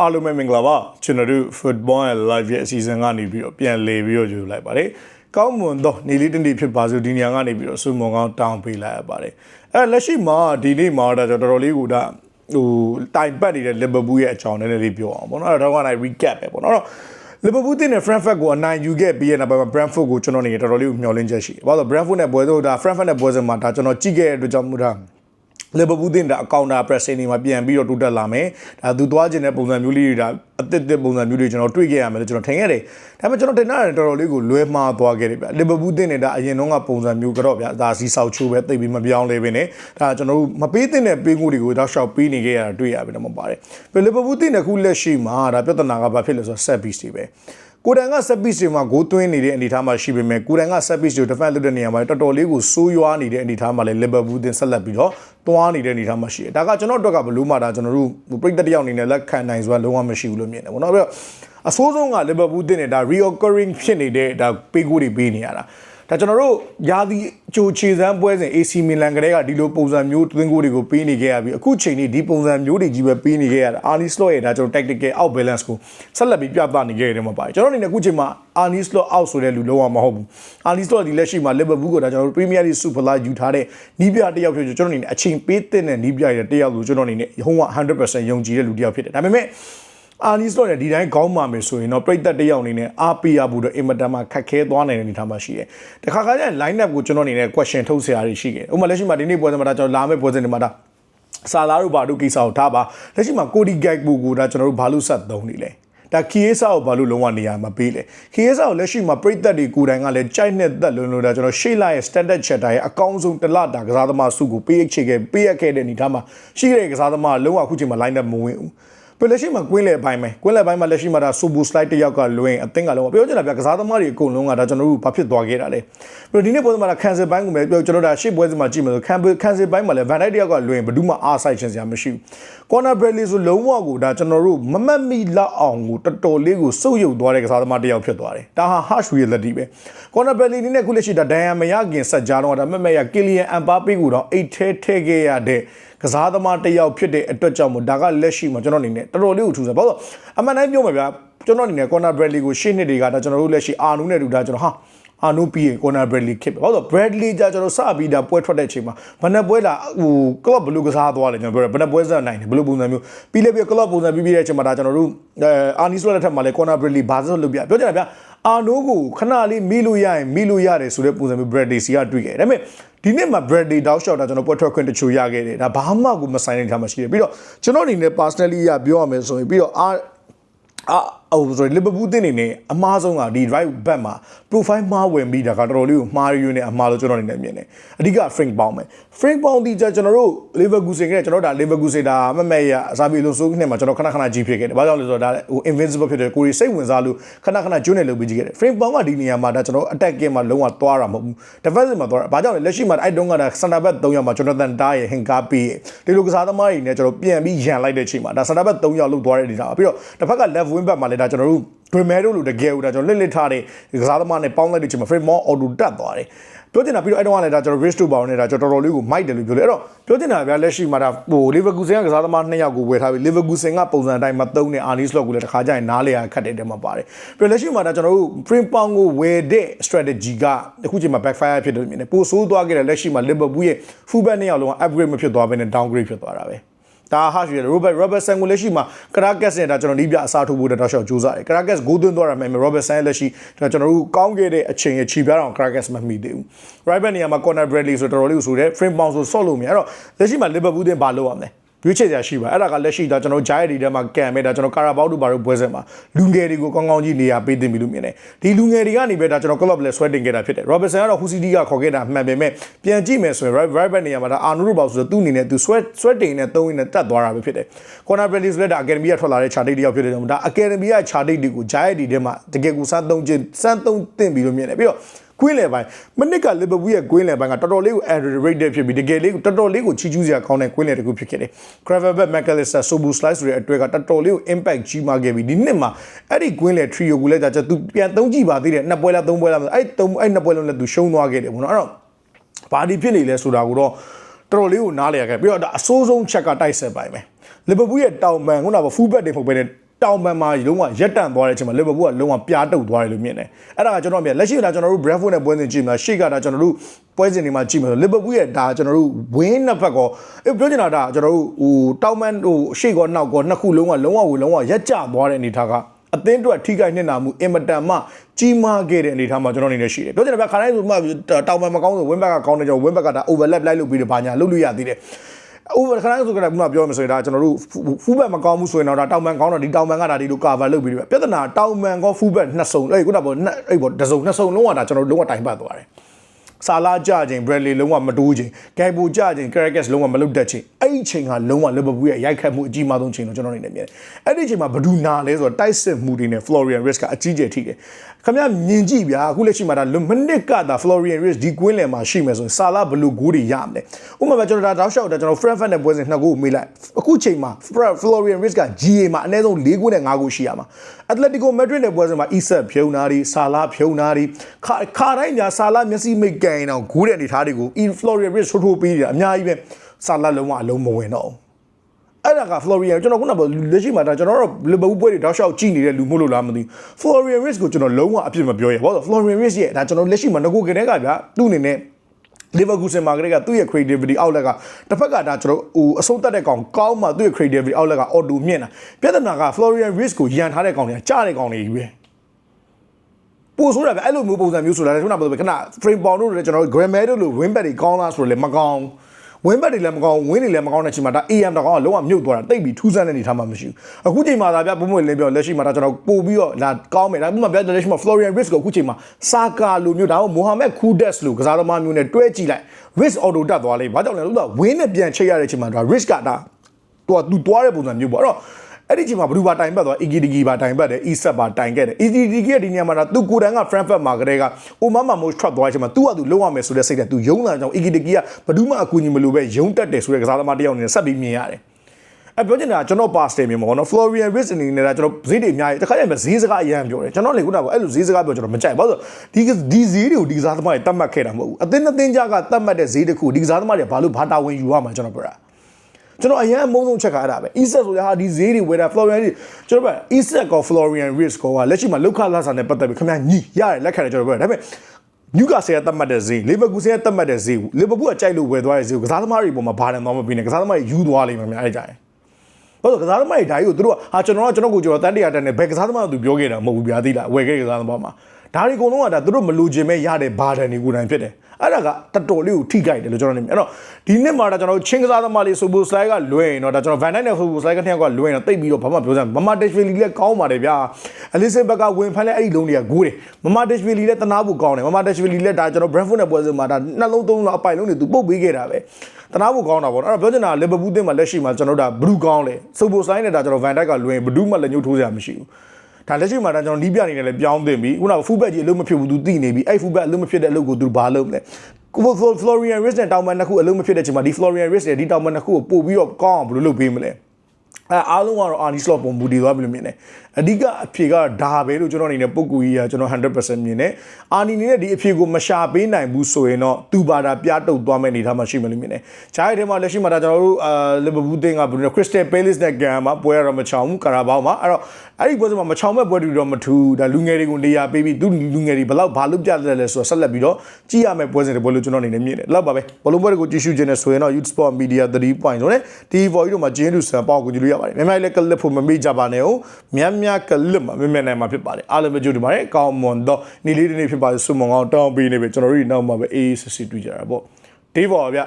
အားလုံးပဲမင်္ဂလာပါကျွန်တော်တို့ football and live ရဲ့အစီအစဉ်ကနေပြီးတော့ပြန်လေပြီးတော့ကြိုလိုက်ပါတယ်ကောင်းမွန်သောနေလေးတနေ့ဖြစ်ပါစို့ဒီနေရာကနေပြီးတော့စုမုံကောင်းတောင်းပေးလိုက်ရပါတယ်အဲလက်ရှိမှာဒီနေ့မှာတော့ကျွန်တော်တော်တော်လေးကိုဒါဟိုတိုင်ပတ်နေတဲ့ Liverpool ရဲ့အကြောင်းနည်းနည်းလေးပြောအောင်ပေါ့နော်အဲ့တော့ကတော့ recap ပဲပေါ့နော် Liverpool တင်တဲ့ Frankfurt ကိုအနိုင်ယူခဲ့ပြီးတဲ့နောက်ပိုင်းမှာ Brentford ကိုကျွန်တော်နေတော်တော်လေးကိုမျှော်လင့်ချက်ရှိတယ်။ဘာလို့ Brentford နဲ့ပွဲတော့ဒါ Frankfurt နဲ့ပွဲစဉ်မှာဒါကျွန်တော်ကြည့်ခဲ့တဲ့အတွက်ကြောင့်မို့ဒါ လီဗာပူးတင်တဲ့အကောင့်တာ pressing တွေမှာပြန်ပြီးတော့တိုးတက်လာမယ်။ဒါသူသွားခြင်းတဲ့ပုံစံမျိုးလေးတွေဒါအသစ်သစ်ပုံစံမျိုးတွေကျွန်တော်တွေ့ခဲ့ရမယ်လို့ကျွန်တော်ထင်ခဲ့တယ်။ဒါပေမဲ့ကျွန်တော်တင်တာတော်တော်လေးကိုလွဲမှားသွားခဲ့တယ်ဗျ။လီဗာပူးတင်နေတဲ့အရင်တော့ကပုံစံမျိုးကတော့ဗျ။ဒါစီဆောက်ချိုးပဲသိပြီးမပြောင်းလဲပဲနဲ့ဒါကျွန်တော်တို့မပေးသင့်တဲ့ပေးငွေတွေကိုတောက်လျှောက်ပေးနေခဲ့ရတာတွေ့ရပြီတော့မပါတယ်။ပြီးလီဗာပူးတင်တဲ့ခုလက်ရှိမှာဒါပြဿနာကဘာဖြစ်လဲဆိုတော့ set piece တွေပဲ။ ကိုတန်က set piece တွေမှာဂိုးသွင်းနေတဲ့အနေအထားမှာရှိပေမဲ့ကိုတန်က set piece တွေ defend လုပ်တဲ့နေရာမှာတော်တော်လေးကိုစိုးရွားနေတဲ့အနေအထားမှာလည်း Liverpool တင်ဆက်လက်ပြီးတော့တွားနေတဲ့အနေအထားမှာရှိတယ်ဒါကကျွန်တော်တို့ကဘလို့မှဒါကျွန်တော်တို့ပြိတ္တတယောက်အနေနဲ့လက်ခံနိုင်စွာလုံးဝမရှိဘူးလို့မြင်တယ်ပေါ့နော်ပြီးတော့အဆိုးဆုံးက Liverpool တင်နေတာ reoccurring ဖြစ်နေတဲ့ဒါပေးကိုတွေပေးနေရတာ ဒါကျွန်တော်တို့ယာဒီကြိုခြေစမ်းပွဲစဉ် AC Milan ကလေးကဒီလိုပုံစံမျိုးသွင်းကိုတွေကိုပေးနေခဲ့ရပြီးအခုချိန်นี้ဒီပုံစံမျိုးတွေကြီးပဲပေးနေခဲ့ရတာ Arne Slot ရဲ့ဒါကျွန်တော် tactical out balance ကိုဆက်လက်ပြီးပြသနေခဲ့တယ်မှာပါတယ်ကျွန်တော်အနေနဲ့အခုချိန်မှာ Arne Slot out ဆိုတဲ့လူလုံးဝမဟုတ်ဘူး Arne Slot ဒီလက်ရှိမှာ Liverpool ကိုဒါကျွန်တော်တို့ Premier League Super League ယူထားတဲ့နီးပြတစ်ယောက်ဖြစ်ကျွန်တော်အနေနဲ့အချိန်ပေးတဲ့နီးပြရဲ့တစ်ယောက်လို့ကျွန်တော်အနေနဲ့ဟိုက100%ယုံကြည်တဲ့လူတစ်ယောက်ဖြစ်တယ်ဒါပေမဲ့ အာနီစတော့ဒီတိုင်းကောင်းပါမယ်ဆိုရင်တော့ပြိသက်တယောက်အနေနဲ့အားပေးရဖို့တော့အင်မတန်မှခက်ခဲသွားနိုင်တဲ့အနေအထားမှာရှိတယ်။တခါခါကျရင် line up ကိုကျွန်တော်အနေနဲ့ question ထုတ်ဆရာတွေရှိတယ်။ဥပမာလက်ရှိမှာဒီနေ့ပွဲစဉ်မှာဒါကျွန်တော်လာမယ့်ပွဲစဉ်တွေမှာဒါဆာလာတို့ဘာတို့ကိစ္စကိုထားပါလက်ရှိမှာကိုဒီဂိုက်ဘူကိုဒါကျွန်တော်တို့ဘာလို့ဆက်သုံးနေလဲ။ဒါခီယေဆာကိုဘာလို့လုံးဝနေရာမှာပေးလဲခီယေဆာကိုလက်ရှိမှာပြိသက်တွေကိုယ်တိုင်ကလည်းကြိုက်နဲ့သက်လွန်လို့ဒါကျွန်တော်ရှေ့လာရဲ့ standard chatter ရဲ့အကောင်းဆုံးတလတာကစားသမားစုကိုပေးရချေခဲ့ပေးရခဲ့တဲ့အနေထားမှာရှိတဲ့ကစားသမားလုံးဝအခုချိန်မှာ line up မဝင်ဘူး ပြလက်ရှိမှာကွင်းလေပိုင်းပဲကွင်းလေပိုင်းမှာလက်ရှိမှာဒါဆူဘူစလိုက်တယောက်ကလွင်အသင်းကလုံးဝပြောချင်တာဗျကစားသမားတွေအကုန်လုံးကဒါကျွန်တော်တို့ဘာဖြစ်သွားခဲ့တာလဲပြီးတော့ဒီနေ့ပွဲမှာဒါကန်ဆယ်ပိုင်းကိုပဲပြောကျွန်တော်ဒါရှေ့ပွဲစဉ်မှာကြည့်မယ်ဆိုကန်ကန်ဆယ်ပိုင်းမှာလည်းဗန်ဒိုက်တယောက်ကလွင်ဘယ်သူမှအားဆိုင်ချင်စရာမရှိဘူးကော်နာဘရလီဆိုလုံးဝကိုဒါကျွန်တော်တို့မမတ်မီလောက်အောင်ကိုတော်တော်လေးကိုစုပ်ယုပ်သွားတဲ့ကစားသမားတယောက်ဖြစ်သွားတယ်ဒါဟာ hash ရဲ့လက်တီပဲကော်နာဘရလီနဲ့ခုလက်ရှိဒါဒန်ယန်မရခင်ဆက်ကြားတော့ဒါမက်မက်ရကီလီယန်အမ်ပါပေးကိုတော့အိတ်ထဲထဲခဲ့ရတဲ့ ကစားသမားတစ်ယောက်ဖြစ်တဲ့အတွက်ကြောင့်မို့ဒါကလက်ရှိမှာကျွန်တော်အနေနဲ့တော်တော်လေးကိုထူးဆန်းဘာလို့အမှန်တိုင်းပြောမှာဗျာကျွန်တော်အနေနဲ့ corner bradley ကိုရှေ့နှစ်တွေကဒါကျွန်တော်တို့လက်ရှိအာနူးနဲ့တူဒါကျွန်တော်ဟာအာနူပြီးရင် corner bradley ခစ်ပဲဘာလို့ bradley ကြကျွန်တော်စပြီးဒါပွဲထွက်တဲ့အချိန်မှာဘယ်နှပွဲလာဟို club ဘယ်လိုကစားသွားလဲကျွန်တော်ပြောတယ်ဘယ်နှပွဲဆက်နိုင်တယ်ဘယ်လိုပုံစံမျိုးပြီးလဲပြီး club ပုံစံပြီးပြီးတဲ့အချိန်မှာဒါကျွန်တော်တို့အာနီဆိုလက်ထက်မှာလဲ corner bradley ဘာလို့လုပ်ပြပြောချင်တာဗျာအာနိုးကိုခဏလေးမိလို့ရရင်မိလို့ရတယ်ဆိုတဲ့ပုံစံမျိုး bradley စီကတွေ့ခဲ့တယ်ဒါပေမဲ့ ဒီနေ့မှာ Bradley Dow shot တာကျွန်တော်ပွဲထွက်ခွင့်တချို့ရခဲ့တယ်ဒါဘာမှကိုမဆိုင်တဲ့ထားမှရှိတယ်ပြီးတော့ကျွန်တော်အနေနဲ့ personally ရပြောရမယ်ဆိုရင်ပြီးတော့အာ အာဟိုဆိုလီဗာပူးတင်းနေနေအမားဆုံးကဒီ right back မှာ profile မှားဝင်ပြီးတာကတော်တော်လေးကိုမှားရွေးနေအမှားလို့ကျွန်တော်အနေနဲ့မြင်တယ်အဓိက Frank Bound ပဲ Frank Bound ဒီကျွန်တော်တို့ Leverkusen ကကျွန်တော်ဒါ Leverkusen ဒါမမဲ့ရအစားပြေလို့ဆိုးနေမှာကျွန်တော်ခဏခဏကြီးဖြစ်ခဲ့တယ်ဘာကြောင့်လဲဆိုတော့ဒါဟို invincible ဖြစ်တယ်ကိုရီစိတ်ဝင်စားလို့ခဏခဏကျွန်းနေလို့ပြီးကြီးခဲ့တယ် Frank Bound ကဒီနေရာမှာဒါကျွန်တော် attack game မှာလုံးဝသွားတာမဟုတ်ဘူး defensive မှာသွားတာဘာကြောင့်လဲလက်ရှိမှာအဲ့တုန်းကဒါ center back 3ယောက်မှာ Jonathan Tah ရဲ့ Hinka ပေးဒီလိုကစားသမားတွေနဲ့ကျွန်တော်ပြန်ပြီးရန်လိုက်တဲ့ချိန်မှာဒါ center back 3ယောက်လုသွားတဲ့ဒီတာပြီးတော့တစ်ဖက်က left wing back မှာလည်းဒါကျွန်တော်တို့ဒွေမဲတို့လိုတကယ်ဦးဒါကျွန်တော်လစ်လစ်ထားတဲ့ကစားသမားနဲ့ပေါင်းလိုက်တဲ့ချိန်မှာ frame more auto တက်သွားတယ်ပြောချင်တာပြီးတော့အဲ့တော့ကလည်းဒါကျွန်တော် risk to bound နဲ့ဒါကျွန်တော်တော်တော်လေးကိုမိုက်တယ်လို့ပြောလေအဲ့တော့ပြောချင်တာဗျာလက်ရှိမှာဒါဟို Leverkusen ကကစားသမားနှစ်ယောက်ကိုဝယ်ထားပြီး Leverkusen ကပုံစံအတိုင်းမသုံးတဲ့ Arne Slot ကိုလည်းတစ်ခါကျရင်နားလေရခတ်တဲ့တဲမှာပါတယ်ပြီးတော့လက်ရှိမှာဒါကျွန်တော်တို့ frame pound ကိုဝယ်တဲ့ strategy ကအခုချိန်မှာ backfire ဖြစ်တယ်မြင်တယ်ပိုဆိုးသွားခဲ့တယ်လက်ရှိမှာ Liverpool ရဲ့ fullback နှစ်ယောက်လုံးက upgrade မဖြစ်သွားဘဲနဲ့ downgrade ဖြစ်သွားတာပဲ ဒါဟာရှိတယ် Robert Robertson ကိုလက်ရှိမှာ Caracas နဲ့ဒါကျွန်တော်ဒီပြအစားထိုးဖို့တောက်လျှောက်ကြိုးစားတယ် Caracas ဂိုးသွင်းသွားတာမှန်မယ် Robertson ရဲ့လက်ရှိဒါကျွန်တော်တို့ကောင်းခဲ့တဲ့အချိန်ရဲ့ခြေပြားတော် Caracas မမိသေးဘူး Right back နေရာမှာ Conor Bradley ဆိုတော်တော်လေးကိုဆိုတဲ့ frame bounce ဆိုဆော့လို့မရအဲ့တော့လက်ရှိမှာ Liverpool တင်ဘာလုပ်ရမလဲ ရွေးချယ်စရာရှိပါအဲ့ဒါကလက်ရှိဒါကျွန်တော်ဂျိုင်းရီထဲမှာကန်မဲ့ဒါကျွန်တော်ကာရာဘောက်တို့ဘာလို့ပွဲဆက်မှာလူငယ်တွေကိုကောင်းကောင်းကြီးနေရာပေးတင်ပြီလို့မြင်တယ်ဒီလူငယ်တွေကနေပဲဒါကျွန်တော် club လဲဆွဲတင်ခဲ့တာဖြစ်တယ် Robertson ကတော့ Husidi ကခေါ်ခဲ့တာမှန်ပေမဲ့ပြန်ကြည့်မယ်ဆိုရင် right right back နေရာမှာဒါအာနူတို့ပေါ့ဆိုတော့သူ့အနေနဲ့သူဆွဲဆွဲတင်နဲ့သုံးရင်းနဲ့တက်သွားတာပဲဖြစ်တယ် Corner Bradley ဆိုတဲ့ဒါ Academy ကထွက်လာတဲ့ chart date တယောက်ဖြစ်တယ်ဒါ Academy က chart date တွေကိုဂျိုင်းရီထဲမှာတကယ်ကိုစမ်းသုံးခြင်းစမ်းသုံးတင်ပြီလို့မြင်တယ်ပြီးတော့ ကွင်းလေပိုင်းမနစ်ကလီဗာပူးရဲ့ကွင်းလေပိုင်းကတော်တော်လေးကို underrated ဖြစ်ပြီးတကယ်လေးကိုတော်တော်လေးကိုချီးကျူးစရာကောင်းတဲ့ကွင်းလေတစ်ခုဖြစ်ခဲ့တယ်။ Gravenberch McAllister Sobu Slice ဆိုတဲ့အတွက်ကတော်တော်လေးကို impact ကြီးမားခဲ့ပြီးဒီနှစ်မှာအဲ့ဒီကွင်းလေ trio ကိုလည်းဒါသူပြန်သုံးကြည့်ပါသေးတယ်နှစ်ပွဲလားသုံးပွဲလားအဲ့သုံးအဲ့နှစ်ပွဲလုံးလည်းသူရှုံးသွားခဲ့တယ်ဘောနော်အဲ့တော့ဘာဒီဖြစ်နေလဲဆိုတာကိုတော့တော်တော်လေးကိုနားလည်ရခဲ့ပြီးတော့ဒါအဆိုးဆုံးချက်ကတိုက်ဆက်ပိုင်းပဲလီဗာပူးရဲ့တောင်ပန်ခုနက full back တွေပုံပဲနဲ့ တောင်ပန်မှာလုံးဝရက်တန့်သွားတဲ့အချိန်မှာလီဗာပူးကလုံးဝပြားတုတ်သွားတယ်လို့မြင်တယ်အဲ့ဒါကကျွန်တော်မြင်လက်ရှိကဒါကျွန်တော်တို့ Brentford နဲ့ပွဲစဉ်ကြည့်မှာရှေ့ကဒါကျွန်တော်တို့ပွဲစဉ်တွေမှာကြည့်မှာဆိုလီဗာပူးရဲ့ဒါကျွန်တော်တို့ဝင်းနှစ်ဖက်ကောအေးပြောချင်တာဒါကျွန်တော်တို့ဟိုတောင်ပန်ဟိုရှေ့ကောနောက်ကောနှစ်ခုလုံးကလုံးဝဝလုံးဝရက်ကျသွားတဲ့အနေထားကအသင်းအတွက်ထိခိုက်နေတာမှုအင်မတန်မှကြီးမားခဲ့တဲ့အနေထားမှာကျွန်တော်အနေနဲ့ရှိတယ်ပြောချင်တယ်ဗျခါတိုင်းဆိုမှတောင်ပန်မကောင်းဆိုဝင်းဘက်ကကောင်းတယ်ကျွန်တော်ဝင်းဘက်ကဒါ overlap လိုက်လုပ်ပြီးတော့ဘာညာလုပ်လို့ရသေးတယ် over ခဏဆိုကြတယ်ခုနပြောမှဆိုရင်ဒါကျွန်တော်တို့ဖူးဘက်မကောင်းဘူးဆိုရင်တော့ဒါတောင်ပန်ကောင်းတော့ဒီတောင်ပန်ကဒါဒီလို cover လုပ်ပြီးပြပြဿနာတောင်ပန်ကောဖူးဘက်နှစ်စုံအဲ့ခုနပေါ့နှစ်အဲ့ပေါ့တစ်စုံနှစ်စုံလုံးဝဒါကျွန်တော်တို့လုံးဝတိုင်ပတ်သွားတယ် ဆာလာကြခြင်း Bradley လုံးဝမတိုးခြင်းဂိုင်ဘူကြခြင်း Caracas လုံးဝမလုတ်တတ်ခြင်းအဲ့ဒီချိန်ကလုံးဝ Liverpool ရဲ့ရိုက်ခတ်မှုအကြီးမားဆုံးချိန်လို့ကျွန်တော်အနေနဲ့မြင်တယ်အဲ့ဒီချိန်မှာဘဒူနာလဲဆိုတော့တိုက်စစ်မှုတွေနဲ့ Florian Risk ကအကြီးကျယ်ထိတယ်ခင်ဗျမြင်ကြည့်ဗျာအခုလက်ရှိမှာဒါမနစ်ကဒါ Florian Risk ဒီကွင်းလယ်မှာရှိမယ်ဆိုရင်ဆာလာဘလူဂိုးတွေရမယ်ဥပမာကျွန်တော်ဒါတောက်လျှောက်ဒါကျွန်တော် Frankfurt နဲ့ပွဲစဉ်နှစ်ခုမေးလိုက်အခုချိန်မှာ Florian Risk က GA မှာအနည်းဆုံး၄ခုနဲ့၅ခုရှိရမှာ Atletico Madrid နဲ့ပွဲစဉ်မှာ Isak ဖြုံနာတွေဆာလာဖြုံနာတွေခါခါတိုင်းညာဆာလာမျက်စိမိတ်ကန်အောင်ဂိုးတဲ့အနေထားတွေကို Florian Risk ထိုးထိုးပေးနေတာအများကြီးပဲဆာလာလုံးဝအလုံးမဝင်တော့ဘူးအဲ့ဒါက Florian ကျွန်တော်ခုနကလက်ရှိမှာဒါကျွန်တော်တို့လီဗာပူးပွဲတွေတောက်လျှောက်ကြည့်နေတဲ့လူမို့လို့လားမသိဘူး Florian Risk ကိုကျွန်တော်လုံးဝအပြစ်မပြောရဘူးဘာလို့ Florian Risk ရဲ့ဒါကျွန်တော်လက်ရှိမှာငကိုကတဲ့ကဗျာသူ့အနေနဲ့ Leverkusen မှာကလေးကသူ့ရဲ့ creativity outlet ကတစ်ဖက်ကဒါကျွန်တော်ဟိုအဆုံးသက်တဲ့ကောင်ကောင်းမှသူ့ရဲ့ creativity outlet က auto မြင့်တာပြဿနာက Florian Risk ကိုရန်ထားတဲ့ကောင်တွေကကြားတဲ့ကောင်တွေကြီးပဲ ပို့ဆိုးတာဗျအဲ့လိုမျိုးပုံစံမျိုးဆိုတာလည်းခုနကပြောခဏ frame bound တို့လည်းကျွန်တော်တို့ grammar တို့လို win back တွေကောင်းလားဆိုတော့လည်းမကောင်းဝင်းဘက်တွေလည်းမကောင်းဝင်းတွေလည်းမကောင်းတဲ့ချိန်မှာဒါ AM တကောင်ကလုံးဝမြုပ်သွားတာတိတ်ပြီးထူးဆန်းတဲ့အနေထားမှမရှိဘူးအခုချိန်မှာဒါပြပုံမွေလင်းပြောလက်ရှိမှာဒါကျွန်တော်ပို့ပြီးတော့ဒါကောင်းမယ်ဒါမှမဟုတ်လက်ရှိမှာ Florian Risk ကိုအခုချိန်မှာစာကာလိုမျိုးဒါမှမဟုတ် Mohamed Kudus လိုကစားသမားမျိုးနဲ့တွဲကြည့်လိုက် Risk auto တက်သွားလိမ့်ဘာကြောင့်လဲလို့ဆိုတော့ဝင်းနဲ့ပြန်ချိတ်ရတဲ့ချိန်မှာဒါ Risk ကဒါသူကသူသွားတဲ့ပုံစံမျိုးပေါ့အဲ့တော့ အဲ့ဒီချိန်မှာဘလူးပါတိုင်ပတ်သွားအီဂီဒီဂီပါတိုင်ပတ်တယ်အီဆက်ပါတိုင်ခဲ့တယ်အီဂီဒီဂီရဲ့ဒီနေရာမှာတော့သူကိုယ်တိုင်က Frankfurt မှာကလေးကအိုမမမိုးထွက်သွားတဲ့အချိန်မှာသူကသူလုံးဝမယ်ဆိုတဲ့စိတ်နဲ့သူယုံလာကြောင်းအီဂီဒီဂီကဘယ်သူမှအကူအညီမလိုပဲယုံတက်တယ်ဆိုတဲ့ကစားသမားတစ်ယောက်အနေနဲ့ဆက်ပြီးမြင်ရတယ်အပြောချင်တာကျွန်တော် pass တယ်မြင်မှာပေါ့နော် Florian Risk အနေနဲ့ဒါကျွန်တော်ဈေးတွေအများကြီးတစ်ခါကျရင်ဈေးစကားအရန်ပြောတယ်ကျွန်တော်လေခုနကအဲ့လိုဈေးစကားပြောကျွန်တော်မကြိုက်ဘာလို့ဒီဒီဈေးတွေကိုဒီကစားသမားတွေတတ်မှတ်ခဲ့တာမဟုတ်ဘူးအသင်းအသင်းကြားကတတ်မှတ်တဲ့ဈေးတစ်ခုဒီကစားသမားတွေဘာလို့ဘာတာဝန်ယူရမှာကျွန်တော်ပြောတာ ကျွန်တော်အရင်အမုန်းဆုံးချက်ကအဲ့ဒါပဲ Isak ဆိုတဲ့ဟာဒီဈေးတွေဝယ်တာ Florian ကျွန်တော်ပြော Isak ကော Florian Risk ကောကလက်ရှိမှာလောက်ခလာစာနဲ့ပတ်သက်ပြီးခင်ဗျာညီရတယ်လက်ခံတယ်ကျွန်တော်ပြောဒါပေမဲ့နျူကာဆယ်ကတတ်မှတ်တဲ့ဈေးလီဗာပူးဆယ်ကတတ်မှတ်တဲ့ဈေးလီဗာပူးကကြိုက်လို့ဝယ်သွားတဲ့ဈေးကိုကစားသမားတွေပေါ်မှာဘာတန်သွားမပြီးနဲ့ကစားသမားတွေယူသွားလိမ့်မယ်များအဲ့ကြရင်ဘာလို့ကစားသမားတွေဓာတ်ကိုသူတို့ကဟာကျွန်တော်ကကျွန်တော်ကိုကျွန်တော်တန်တရာတန်နဲ့ဘယ်ကစားသမားကသူပြောခဲ့တာမဟုတ်ဘူးဗျာသိလားဝယ်ခဲ့ကစားသမားမှာဒါတွေအကုန်လုံးကဒါသူတို့မလိုချင်မဲ့ရတဲ့ဘာတန်တွေကိုယ်တိုင်ဖြစ်တယ် အဲ့ဒါကတော်တော်လေးကိုထိကြိုက်တယ်လို့ကျွန်တော်နေမြင်အဲ့တော့ဒီနှစ်မှာဒါကျွန်တော်ချင်းကစားသမားလေးဆိုဘူစလိုက် ကလွဲရင်တော့ဒါကျွန်တော်ဗန်ဒိုက်နဲ့ဆိုဘူစလိုက်ကနှစ်ယောက်ကလွဲရင်တော့တိတ်ပြီးတော့ဘာမှပြောစမ်းမမတက်ရှ်ဗီလီလည်းကောင်းပါတယ်ဗျာအလစ်ဆင်ဘက်ကဝင်ဖန်လဲအဲ့ဒီလုံးတွေကဂိုးတယ်မမတက်ရှ်ဗီလီလည်းတနာဖို့ကောင်းတယ်မမတက်ရှ်ဗီလီလည်းဒါကျွန်တော်ဘရန်ဖို့နဲ့ပွဲစဉ်မှာဒါနှလုံးသုံးလုံးအပိုင်လုံးတွေသူပုတ်ပေးခဲ့တာပဲတနာဖို့ကောင်းတာပေါ့အဲ့တော့ပြောချင်တာလီဗာပူးတင်းမှာလက်ရှိမှာကျွန်တော်ဒါဘလူးကောင်းလေဆိုဘူစလိုက်နဲ့ဒါကျွန်တော်ဗန်ဒိုက်ကလွဲရင်ဘဒူးမှလည်းညှို့ထိုးစရာမရှိဘူး ဒါလက်ရှိမှာဒါကျွန်တော်နီးပြအနေနဲ့လည်းပြောင်းသင့်ပြီခုနကဖူးဘက်ကြီးအလုံးမဖြစ်ဘူးသူသိနေပြီအဲ့ဖူးဘက်အလုံးမဖြစ်တဲ့အလုပ်ကိုသူဘာလုပ်မလဲ Florian Risk နဲ့တောင်ပန်နှစ်ခုအလုံးမဖြစ်တဲ့ချိန်မှာဒီ Florian Risk နဲ့ဒီတောင်ပန်နှစ်ခုကိုပို့ပြီးတော့ကောင်းအောင်ဘယ်လိုလုပ်ပေးမလဲ အဲအားလုံးကတော့ Arnie Slot ပုံမူတည်သွားပြီလို့မြင်တယ်အဓိကအဖြေကဒါပဲလို့ကျွန်တော်အနေနဲ့ပုံကူကြီးကကျွန်တော်100%မြင်တယ်အာနီနေနဲ့ဒီအဖြေကိုမရှာပေးနိုင်ဘူးဆိုရင်တော့သူပါတာပြတုတ်သွားမယ့်အနေထားမှာရှိမယ်လို့မြင်တယ်ဂျားရဲ့ထဲမှာလက်ရှိမှာဒါကျွန်တော်တို့အာလီဗာပူးတင်းကဘယ်လိုလဲ Crystal Palace နဲ့ Gam မှာပွဲရတော့မချောင်ဘူးကာရာဘောင်းမှာအဲ့တော့အဲ့ဒီပွဲစဉ်မှာမချောင်မဲ့ပွဲတွေတော့မထူးဒါလူငယ်တွေကိုနေရာပေးပြီးသူလူငယ်တွေဘယ်လောက်ဘာလို့ပြတယ်လဲဆိုတော့ဆက်လက်ပြီးတော့ကြည့်ရမယ့်ပွဲစဉ်တွေပွဲလို့ကျွန်တော်အနေနဲ့မြင်တယ်လောက်ပါပဲဘလုံးပွဲတွေကိုကြည့်ရှုခြင်းနဲ့ဆိုရင်တော့ Youth Sport Media 3 point ဆိုတဲ့ TV for you တို့မှာဂျင်းလူဆန်ပေါက်ကိုကြည့်လို့ရပါတယ်မြန်မာလည်းကလစ်ဖို့မမေ့ကြပါနဲ့ဟုတ်မြန်မြန်ကလစ်မှာမြန်မြန်နိုင်မှာဖြစ်ပါတယ်အားလုံးပဲကြိုဒီပါတယ်ကောင်းမွန်တော့နေ့လေးတစ်နေ့ဖြစ်ပါစေဆုမွန်ကောင်းတောင်းပေးနေပြီကျွန်တော်တို့နောက်မှာပဲအေးအေးဆေးဆေးတွေ့ကြတာပေါ့ TV for ဗျ